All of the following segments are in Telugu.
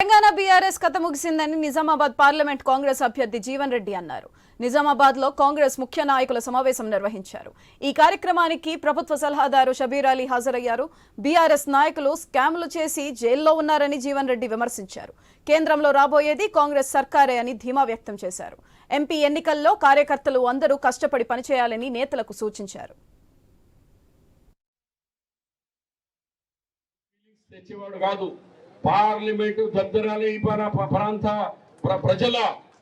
తెలంగాణ బీఆర్ఎస్ కథ ముగిసిందని నిజామాబాద్ పార్లమెంట్ కాంగ్రెస్ అభ్యర్థి జీవన్ రెడ్డి అన్నారు. నిజామాబాద్లో కాంగ్రెస్ ముఖ్య నాయకుల సమావేశం నిర్వహించారు. ఈ కార్యక్రమానికి ప్రభుత్వ సలహాదారు షబీర్ అలీ హాజరయ్యారు. బీఆర్ఎస్ నాయకులు స్కామ్లు చేసి జైల్లో ఉన్నారని జీవన్ రెడ్డి విమర్శించారు. కేంద్రంలో రాబోయేది కాంగ్రెస్ సర్కారే అని ధీమా వ్యక్తం చేశారు. ఎంపీ ఎన్నికల్లో కార్యకర్తలు అందరూ కష్టపడి పనిచేయాలని నేతలకు సూచించారు. తెచ్చేవాడు కాదు. పార్లమెంటు దగ్గరాలి ప- ప్రాంత ప్రజల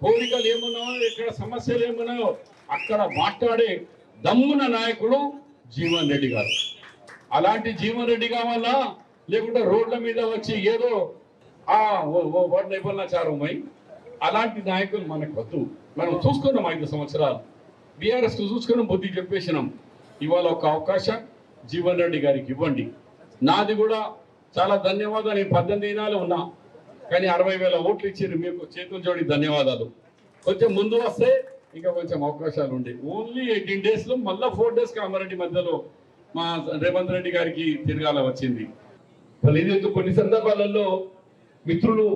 కోరికలు ఏమున్నాయో ఇక్కడ సమస్యలు ఏమున్నాయో అక్కడ మాట్లాడే దమ్మున నాయకుడు జీవన్ రెడ్డి గారు. అలాంటి జీవన్ రెడ్డి కావాలా? లేకుంటే రోడ్ల మీద వచ్చి ఏదో ఆ వర్ణచారం అలాంటి నాయకులు మనకు వద్దు. మనం చూసుకున్నాం ఐదు సంవత్సరాలు. బీఆర్ఎస్ చూసుకున్నాం బుద్ధి చెప్పేసినాం. ఇవాళ ఒక అవకాశం జీవన్ రెడ్డి గారికి ఇవ్వండి. నాది కూడా చాలా ధన్యవాదాలు. నేను పద్దెనిమిది దినాలు ఉన్నా కానీ అరవై వేల ఓట్లు ఇచ్చారు మీకు చేతులు జోడి ధన్యవాదాలు. కొంచెం ముందు వస్తే ఇంకా కొంచెం అవకాశాలు ఉండే. ఓన్లీ ఎయిటీన్ డేస్లో మళ్ళీ ఫోర్ డేస్ కామారెడ్డి మధ్యలో మా రేవంత్ రెడ్డి గారికి తిరగాల వచ్చింది. మరి కొన్ని సందర్భాలలో మిత్రులు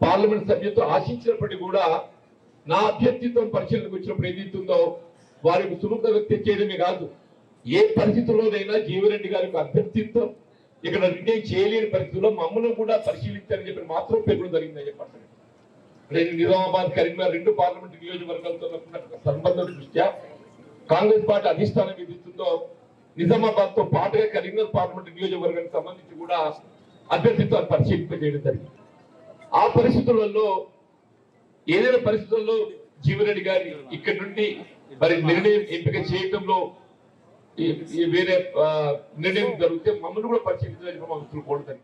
పార్లమెంట్ సభ్యులతో ఆశించినప్పటికీ కూడా నా అభ్యర్థిత్వం పరిశీలనకు వచ్చినప్పుడు ఏదైతుందో వారికి సుముఖ వ్యక్తం చేయడమే కాదు. ఏ పరిస్థితుల్లోనైనా జీవరెడ్డి గారికి అభ్యర్థిత్వం ఇక్కడ రిటైన్ చేయలేని పరిస్థితుల్లో మమ్మల్ని కూడా పరిశీలించాలని చెప్పి మాత్రం పేర్కొనడం జరిగిందని చెప్పండి. నేను నిజామాబాద్ కరీంనగర్ రెండు పార్లమెంట్ నియోజకవర్గాలతో సంబంధం దృష్ట్యా కాంగ్రెస్ పార్టీ అధిష్టానం విధిస్తుందో నిజామాబాద్తో పాటుగా కరీంనగర్ పార్లమెంట్ నియోజకవర్గానికి సంబంధించి కూడా అభ్యర్థిత్వాన్ని పరిశీలింపజేయడం జరిగింది. ఆ పరిస్థితులలో ఏదైనా పరిస్థితుల్లో జీవరెడ్డి గారి ఇక్కడి నుండి మరి నిర్ణయం ఎంపిక చేయడంలో ఈ- వేరే నిర్ణయం జరిగితే మమ్మల్ని కూడా పరిశీలించాలని మా మిత్రులు కోరుతారు